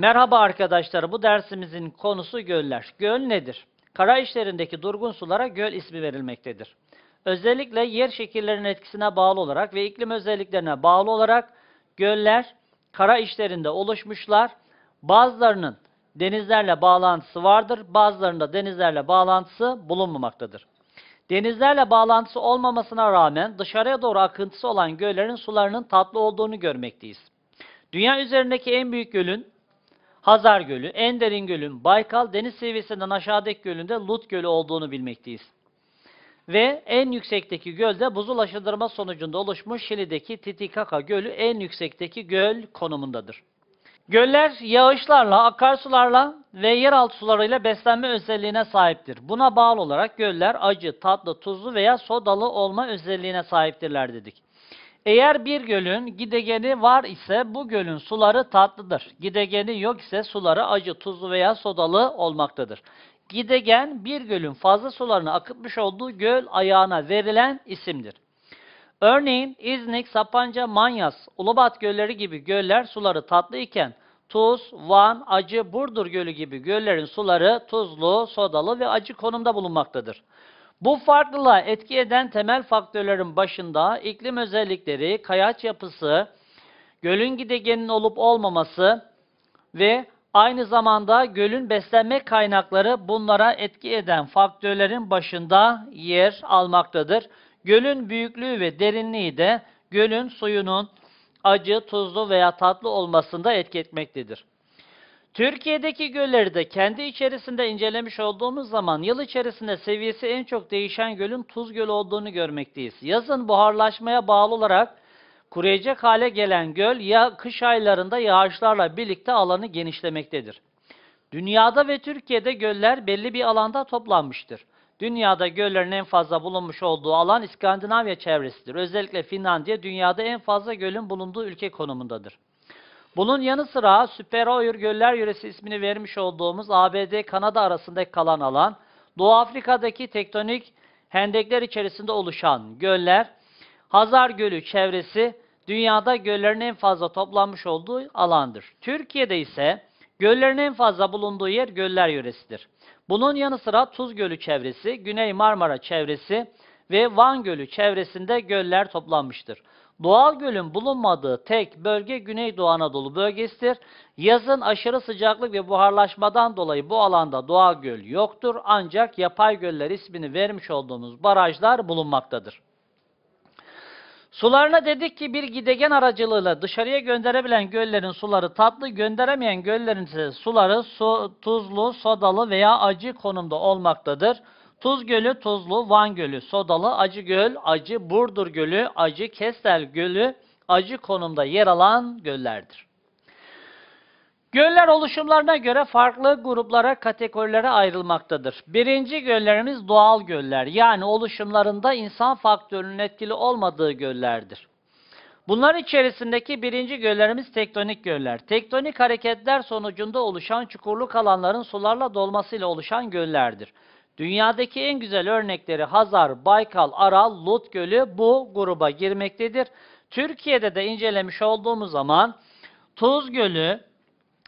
Merhaba arkadaşlar, bu dersimizin konusu göller. Göl nedir? Kara işlerindeki durgun sulara göl ismi verilmektedir. Özellikle yer şekillerinin etkisine bağlı olarak ve iklim özelliklerine bağlı olarak göller kara işlerinde oluşmuşlar. Bazılarının denizlerle bağlantısı vardır, bazılarında denizlerle bağlantısı bulunmamaktadır. Denizlerle bağlantısı olmamasına rağmen dışarıya doğru akıntısı olan göllerin sularının tatlı olduğunu görmekteyiz. Dünya üzerindeki en büyük gölün Hazar Gölü, en derin gölün Baykal, deniz seviyesinden aşağıdaki gölünde Lut Gölü olduğunu bilmekteyiz. Ve en yüksekteki gölde buzul aşındırma sonucunda oluşmuş Şili'deki Titicaca Gölü en yüksekteki göl konumundadır. Göller yağışlarla, akarsularla ve yeraltı sularıyla beslenme özelliğine sahiptir. Buna bağlı olarak göller acı, tatlı, tuzlu veya sodalı olma özelliğine sahiptirler dedik. Eğer bir gölün gidegeni var ise bu gölün suları tatlıdır. Gidegeni yok ise suları acı, tuzlu veya sodalı olmaktadır. Gidegen bir gölün fazla sularını akıtmış olduğu göl ayağına verilen isimdir. Örneğin İznik, Sapanca, Manyas, Ulubat gölleri gibi göller suları tatlı iken Tuz, Van, Acı, Burdur Gölü gibi göllerin suları tuzlu, sodalı ve acı konumda bulunmaktadır. Bu farklılığa etki eden temel faktörlerin başında iklim özellikleri, kayaç yapısı, gölün gidegeninin olup olmaması ve aynı zamanda gölün beslenme kaynakları bunlara etki eden faktörlerin başında yer almaktadır. Gölün büyüklüğü ve derinliği de gölün suyunun acı, tuzlu veya tatlı olmasında etki etmektedir. Türkiye'deki gölleri de kendi içerisinde incelemiş olduğumuz zaman yıl içerisinde seviyesi en çok değişen gölün Tuz Gölü olduğunu görmekteyiz. Yazın buharlaşmaya bağlı olarak kuruyacak hale gelen göl ya kış aylarında yağışlarla birlikte alanı genişlemektedir. Dünyada ve Türkiye'de göller belli bir alanda toplanmıştır. Dünyada göllerin en fazla bulunmuş olduğu alan İskandinavya çevresidir. Özellikle Finlandiya dünyada en fazla gölün bulunduğu ülke konumundadır. Bunun yanı sıra Superior Göller Yöresi ismini vermiş olduğumuz ABD-Kanada arasındaki kalan alan, Doğu Afrika'daki tektonik hendekler içerisinde oluşan göller, Hazar Gölü çevresi dünyada göllerin en fazla toplanmış olduğu alandır. Türkiye'de ise göllerin en fazla bulunduğu yer göller yöresidir. Bunun yanı sıra Tuz Gölü çevresi, Güney Marmara çevresi ve Van Gölü çevresinde göller toplanmıştır. Doğal gölün bulunmadığı tek bölge Güneydoğu Anadolu bölgesidir. Yazın aşırı sıcaklık ve buharlaşmadan dolayı bu alanda doğal göl yoktur ancak yapay göller ismini vermiş olduğumuz barajlar bulunmaktadır. Sularına dedik ki bir gidegen aracılığıyla dışarıya gönderebilen göllerin suları tatlı, gönderemeyen göllerin suları su, tuzlu, sodalı veya acı konumda olmaktadır. Tuz Gölü tuzlu, Van Gölü sodalı, Acı Göl, Acı, Burdur Gölü, Acı, Kestel Gölü, acı konumda yer alan göllerdir. Göller oluşumlarına göre farklı gruplara, kategorilere ayrılmaktadır. Birinci göllerimiz doğal göller, yani oluşumlarında insan faktörünün etkili olmadığı göllerdir. Bunlar içerisindeki birinci göllerimiz tektonik göller. Tektonik hareketler sonucunda oluşan çukurluk alanların sularla dolmasıyla oluşan göllerdir. Dünyadaki en güzel örnekleri Hazar, Baykal, Aral, Lut Gölü bu gruba girmektedir. Türkiye'de de incelemiş olduğumuz zaman Tuz Gölü,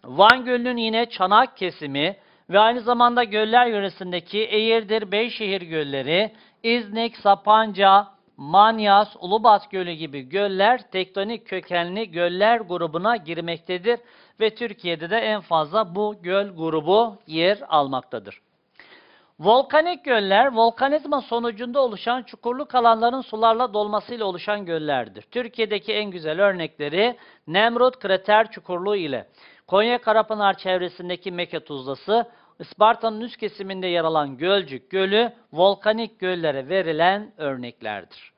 Van Gölü'nün yine çanak kesimi ve aynı zamanda göller yöresindeki Eğirdir, Beyşehir gölleri, İznik, Sapanca, Manyas, Ulubat Gölü gibi göller tektonik kökenli göller grubuna girmektedir ve Türkiye'de de en fazla bu göl grubu yer almaktadır. Volkanik göller, volkanizma sonucunda oluşan çukurluk alanların sularla dolmasıyla oluşan göllerdir. Türkiye'deki en güzel örnekleri Nemrut Krater Çukurluğu ile Konya Karapınar çevresindeki Meke Tuzlası, Isparta'nın üst kesiminde yer alan Gölcük Gölü, volkanik göllere verilen örneklerdir.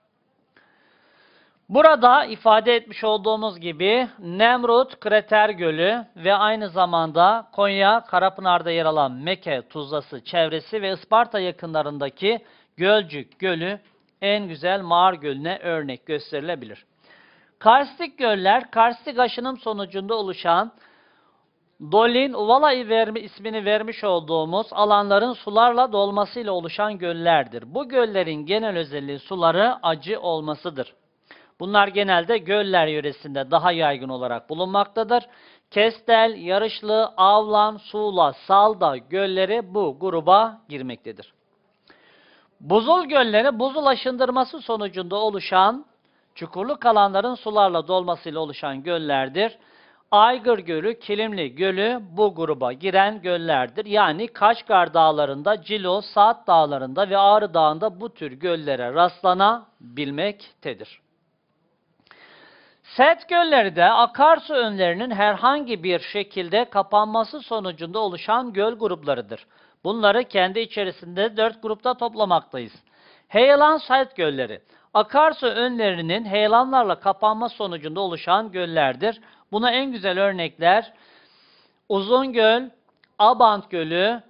Burada ifade etmiş olduğumuz gibi Nemrut Krater Gölü ve aynı zamanda Konya Karapınar'da yer alan Meke Tuzlası çevresi ve Isparta yakınlarındaki Gölcük Gölü en güzel mağar gölüne örnek gösterilebilir. Karstik göller, karstik aşınım sonucunda oluşan Dolin vermi, ismini vermiş olduğumuz alanların sularla dolmasıyla oluşan göllerdir. Bu göllerin genel özelliği suları acı olmasıdır. Bunlar genelde göller yöresinde daha yaygın olarak bulunmaktadır. Kestel, Yarışlı, Avlan, Suğla, Salda gölleri bu gruba girmektedir. Buzul gölleri buzul aşındırması sonucunda oluşan çukurluk alanların sularla dolmasıyla oluşan göllerdir. Aygır Gölü, Kilimli Gölü bu gruba giren göllerdir. Yani Kaşgar Dağları'nda, Cilo, Saat Dağları'nda ve Ağrı Dağı'nda bu tür göllere rastlanabilmektedir. Set gölleri de akarsu önlerinin herhangi bir şekilde kapanması sonucunda oluşan göl gruplarıdır. Bunları kendi içerisinde dört grupta toplamaktayız. Heyelan set gölleri. Akarsu önlerinin heyelanlarla kapanma sonucunda oluşan göllerdir. Buna en güzel örnekler Uzungöl, Abant Gölü,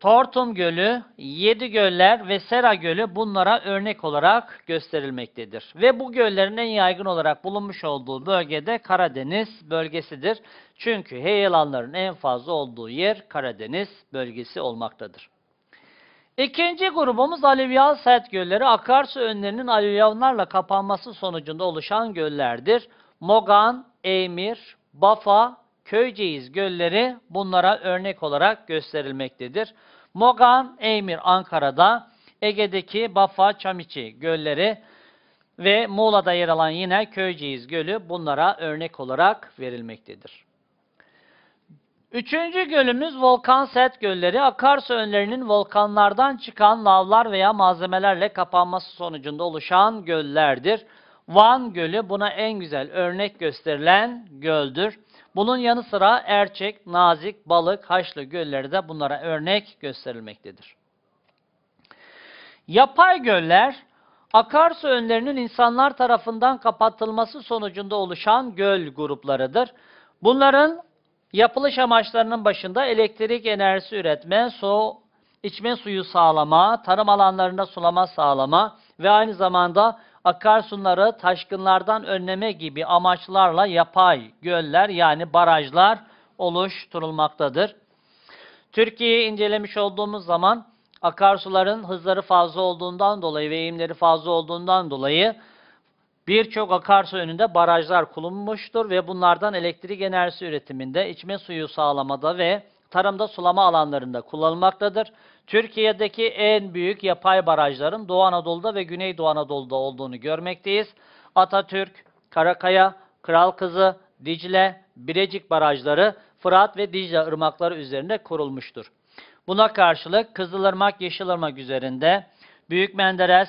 Tortum Gölü, Yedi Göller ve Sera Gölü bunlara örnek olarak gösterilmektedir. Ve bu göllerin en yaygın olarak bulunmuş olduğu bölgede Karadeniz bölgesidir. Çünkü heyelanların en fazla olduğu yer Karadeniz bölgesi olmaktadır. İkinci grubumuz alüvyal sert gölleri. Akarsu önlerinin alüvyallarla kapanması sonucunda oluşan göllerdir. Mogan, Eymir, Bafa, Köyceğiz gölleri bunlara örnek olarak gösterilmektedir. Mogan, Eymir Ankara'da, Ege'deki Bafa, Çamiçi gölleri ve Muğla'da yer alan yine Köyceğiz Gölü bunlara örnek olarak verilmektedir. Üçüncü gölümüz volkan set gölleri. Akarsu önlerinin volkanlardan çıkan lavlar veya malzemelerle kapanması sonucunda oluşan göllerdir. Van Gölü buna en güzel örnek gösterilen göldür. Bunun yanı sıra Erçek, Nazik, Balık, Haçlı gölleri de bunlara örnek gösterilmektedir. Yapay göller, akarsu önlerinin insanlar tarafından kapatılması sonucunda oluşan göl gruplarıdır. Bunların yapılış amaçlarının başında elektrik enerjisi üretme, su, içme suyu sağlama, tarım alanlarında sulama sağlama ve aynı zamanda akarsuları taşkınlardan önleme gibi amaçlarla yapay göller yani barajlar oluşturulmaktadır. Türkiye'yi incelemiş olduğumuz zaman akarsuların hızları fazla olduğundan dolayı ve eğimleri fazla olduğundan dolayı birçok akarsu önünde barajlar kurulmuştur ve bunlardan elektrik enerjisi üretiminde, içme suyu sağlamada ve tarımda sulama alanlarında kullanılmaktadır. Türkiye'deki en büyük yapay barajların Doğu Anadolu'da ve Güneydoğu Anadolu'da olduğunu görmekteyiz. Atatürk, Karakaya, Kral Kızı, Dicle, Birecik barajları Fırat ve Dicle ırmakları üzerinde kurulmuştur. Buna karşılık Kızılırmak, Yeşilırmak üzerinde, Büyük Menderes,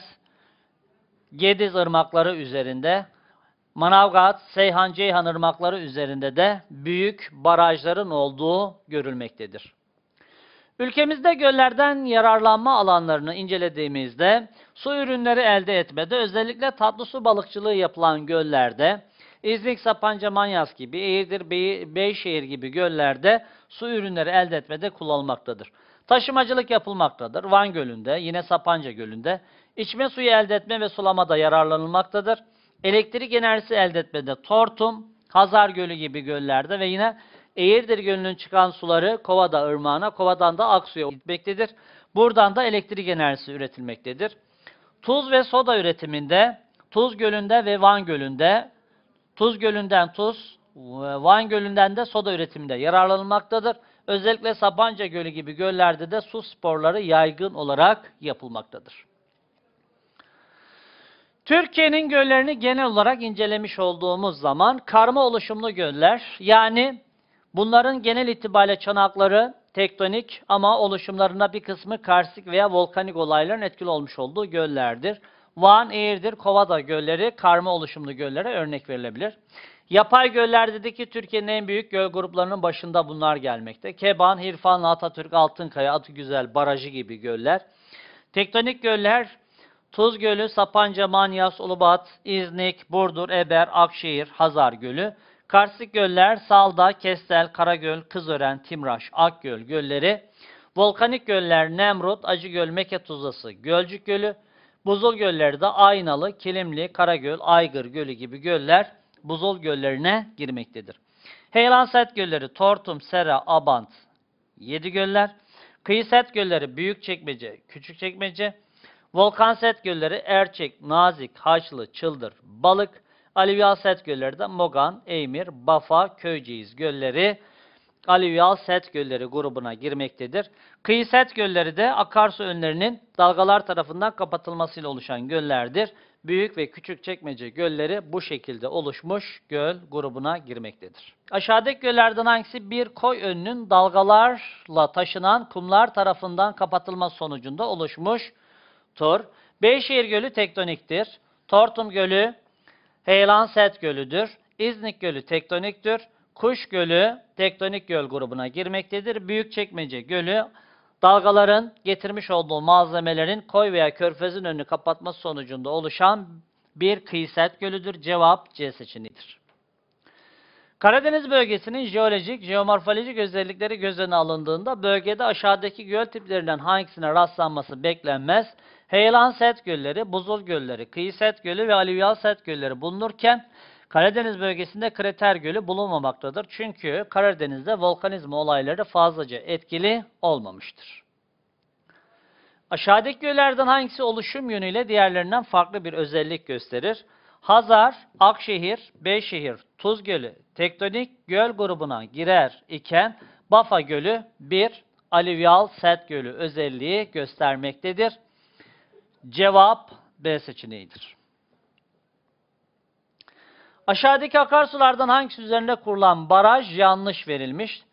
Gediz ırmakları üzerinde, Manavgat, Seyhan, Ceyhan ırmakları üzerinde de büyük barajların olduğu görülmektedir. Ülkemizde göllerden yararlanma alanlarını incelediğimizde su ürünleri elde etmede özellikle tatlı su balıkçılığı yapılan göllerde İznik, Sapanca, Manyas gibi, Eğirdir, Bey, Beyşehir gibi göllerde su ürünleri elde etmede kullanılmaktadır. Taşımacılık yapılmaktadır. Van Gölü'nde, yine Sapanca Gölü'nde içme suyu elde etme ve sulamada yararlanılmaktadır. Elektrik enerjisi elde etmede Tortum, Hazar Gölü gibi göllerde ve yine Eğirdir Gölü'nün çıkan suları Kovada Irmağı'na, Kova'dan da Aksu'ya gitmektedir. Buradan da elektrik enerjisi üretilmektedir. Tuz ve soda üretiminde Tuz Gölü'nde ve Van Gölü'nde Tuz Gölü'nden tuz, Van Gölü'nden de soda üretiminde yararlanılmaktadır. Özellikle Sapanca Gölü gibi göllerde de su sporları yaygın olarak yapılmaktadır. Türkiye'nin göllerini genel olarak incelemiş olduğumuz zaman karma oluşumlu göller yani bunların genel itibariyle çanakları tektonik ama oluşumlarında bir kısmı karstik veya volkanik olayların etkili olmuş olduğu göllerdir. Van, Eğirdir, Kovada gölleri karma oluşumlu göllere örnek verilebilir. Yapay göller dedik ki Türkiye'nin en büyük göl gruplarının başında bunlar gelmekte. Keban, Hirfanlı, Atatürk, Altınkaya, Atıgüzel, Barajı gibi göller. Tektonik göller Tuz Gölü, Sapanca, Manyas, Ulubat, İznik, Burdur, Eber, Akşehir, Hazar Gölü. Karstik göller Salda, Kestel, Karagöl, Kızören, Timraş, Akgöl gölleri. Volkanik göller Nemrut, Acıgöl, Meke Tuzlası, Gölcük Gölü. Buzul gölleri de Aynalı, Kilimli, Karagöl, Aygır Gölü gibi göller buzul göllerine girmektedir. Heyelan set gölleri Tortum, Sera, Abant, Yedi göller. Kıyı set gölleri Büyükçekmece, Küçükçekmece. Volkan set gölleri Erçek, Nazik, Haçlı, Çıldır, Balık, alüvyal set gölleri de Mogan, Eymir, Bafa, Köyceğiz gölleri alüvyal set gölleri grubuna girmektedir. Kıyı set gölleri de akarsu önlerinin dalgalar tarafından kapatılmasıyla oluşan göllerdir. Büyük ve küçük çekmece gölleri bu şekilde oluşmuş göl grubuna girmektedir. Aşağıdaki göllerden hangisi bir koy önünün dalgalarla taşınan kumlar tarafından kapatılması sonucunda oluşmuş tur? Beyşehir Gölü tektoniktir. Tortum Gölü Heyelan Set Gölü'dür. İznik Gölü tektoniktir. Kuş Gölü tektonik göl grubuna girmektedir. Büyükçekmece Gölü dalgaların getirmiş olduğu malzemelerin koy veya körfezin önünü kapatması sonucunda oluşan bir kıyı set gölüdür. Cevap C seçeneğidir. Karadeniz bölgesinin jeolojik, jeomorfolojik özellikleri göz önüne alındığında bölgede aşağıdaki göl tiplerinden hangisine rastlanması beklenmez? Heyelan set gölleri, buzul gölleri, kıyı set gölü ve alüvyal set gölleri bulunurken Karadeniz bölgesinde krater gölü bulunmamaktadır. Çünkü Karadeniz'de volkanizma olayları fazlaca etkili olmamıştır. Aşağıdaki göllerden hangisi oluşum yönüyle diğerlerinden farklı bir özellik gösterir? Hazar, Akşehir, Beyşehir, Tuz Gölü tektonik göl grubuna girer iken Bafa Gölü bir alüvyal set gölü özelliği göstermektedir. Cevap B seçeneğidir. Aşağıdaki akarsulardan hangisi üzerinde kurulan baraj yanlış verilmiş?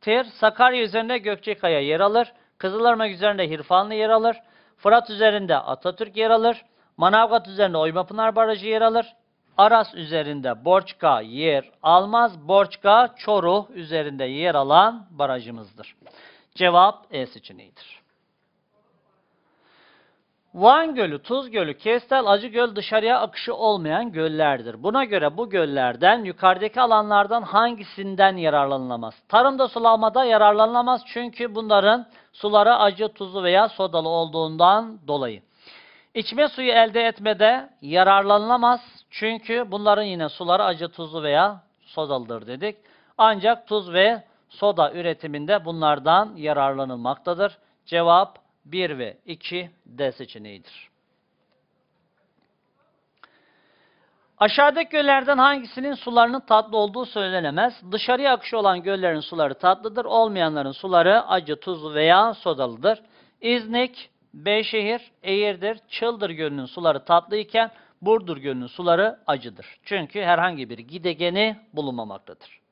Tir, Sakarya üzerinde Gökçekaya yer alır. Kızılırmak üzerinde Hirfanlı yer alır. Fırat üzerinde Atatürk yer alır. Manavgat üzerinde Oymapınar Barajı yer alır. Aras üzerinde Borçka yer almaz. Borçka, Çoruh üzerinde yer alan barajımızdır. Cevap E seçeneğidir. Van Gölü, Tuz Gölü, Kestel, Acı Göl dışarıya akışı olmayan göllerdir. Buna göre bu göllerden yukarıdaki alanlardan hangisinden yararlanılamaz? Tarımda sulamada yararlanılamaz çünkü bunların suları acı, tuzlu veya sodalı olduğundan dolayı. İçme suyu elde etmede yararlanılamaz çünkü bunların yine suları acı, tuzlu veya sodalıdır dedik. Ancak tuz ve soda üretiminde bunlardan yararlanılmaktadır. Cevap 1 ve 2 D seçeneğidir. Aşağıdaki göllerden hangisinin sularının tatlı olduğu söylenemez. Dışarıya akışı olan göllerin suları tatlıdır. Olmayanların suları acı, tuzlu veya sodalıdır. İznik, Beyşehir, Eğirdir, Çıldır Gölü'nün suları tatlı iken Burdur Gölü'nün suları acıdır. Çünkü herhangi bir gidegeni bulunmamaktadır.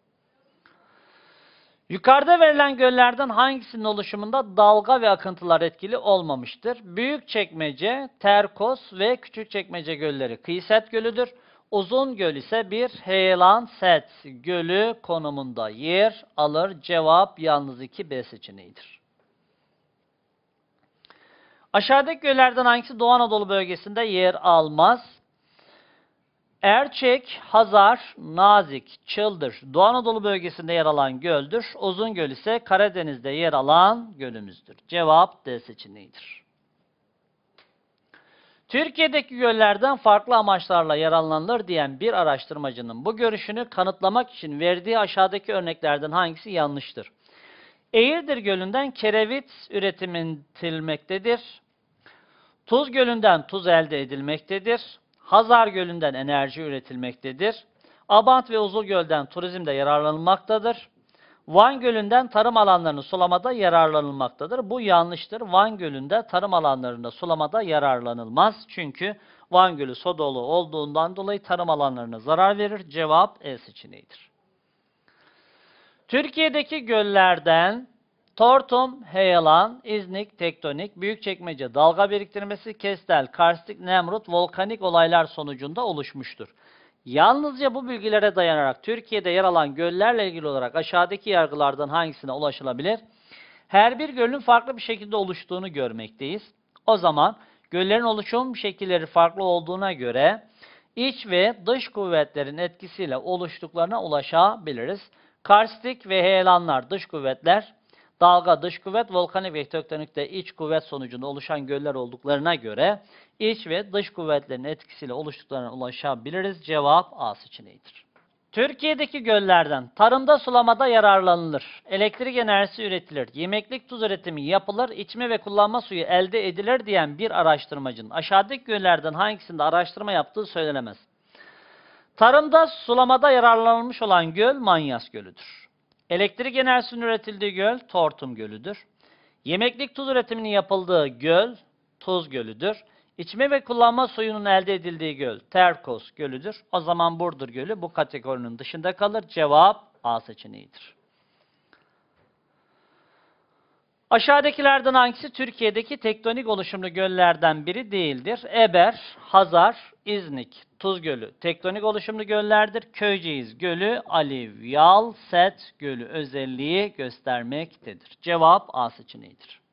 Yukarıda verilen göllerden hangisinin oluşumunda dalga ve akıntılar etkili olmamıştır? Büyük çekmece, Terkos ve Küçük çekmece gölleri kıyıset gölüdür. Uzun göl ise bir heyelan set gölü konumunda yer alır. Cevap yalnız 2 B seçeneğidir. Aşağıdaki göllerden hangisi Doğu Anadolu bölgesinde yer almaz? Erçek, Hazar, Nazik, Çıldır, Doğu Anadolu bölgesinde yer alan göldür. Uzun Göl ise Karadeniz'de yer alan gölümüzdür. Cevap D seçeneğidir. Türkiye'deki göllerden farklı amaçlarla yararlanılır diyen bir araştırmacının bu görüşünü kanıtlamak için verdiği aşağıdaki örneklerden hangisi yanlıştır? Eğirdir Gölü'nden kerevit üretilmektedir. Tuz Gölü'nden tuz elde edilmektedir. Hazar Gölü'nden enerji üretilmektedir. Abant ve Uzulgöl'den turizmde yararlanılmaktadır. Van Gölü'nden tarım alanlarını sulamada yararlanılmaktadır. Bu yanlıştır. Van Gölü'nde tarım alanlarında sulamada yararlanılmaz. Çünkü Van Gölü su dolu olduğundan dolayı tarım alanlarına zarar verir. Cevap E seçeneğidir. Türkiye'deki göllerden Tortum, heyelan, İznik, tektonik, büyükçekmece, dalga biriktirmesi, kestel, karstik, nemrut, volkanik olaylar sonucunda oluşmuştur. Yalnızca bu bilgilere dayanarak Türkiye'de yer alan göllerle ilgili olarak aşağıdaki yargılardan hangisine ulaşılabilir? Her bir gölün farklı bir şekilde oluştuğunu görmekteyiz. O zaman göllerin oluşum şekilleri farklı olduğuna göre iç ve dış kuvvetlerin etkisiyle oluştuklarına ulaşabiliriz. Karstik ve heyelanlar dış kuvvetler, dalga dış kuvvet, volkanik ve tektonikte iç kuvvet sonucunda oluşan göller olduklarına göre iç ve dış kuvvetlerin etkisiyle oluştuklarına ulaşabiliriz. Cevap A seçeneğidir. Türkiye'deki göllerden tarımda sulamada yararlanılır. Elektrik enerjisi üretilir. Yemeklik tuz üretimi yapılır. içme ve kullanma suyu elde edilir diyen bir araştırmacının aşağıdaki göllerden hangisinde araştırma yaptığı söylenemez. Tarımda sulamada yararlanılmış olan göl Manyas Gölü'dür. Elektrik enerjisinin üretildiği göl Tortum Gölü'dür. Yemeklik tuz üretiminin yapıldığı göl Tuz Gölü'dür. İçme ve kullanma suyunun elde edildiği göl Terkos Gölü'dür. O zaman Burdur Gölü bu kategorinin dışında kalır. Cevap A seçeneğidir. Aşağıdakilerden hangisi Türkiye'deki tektonik oluşumlu göllerden biri değildir? Eber, Hazar, İznik, Tuz Gölü tektonik oluşumlu göllerdir. Köyceğiz Gölü, Aliv, Yal, Set Gölü özelliği göstermektedir. Cevap A seçeneğidir.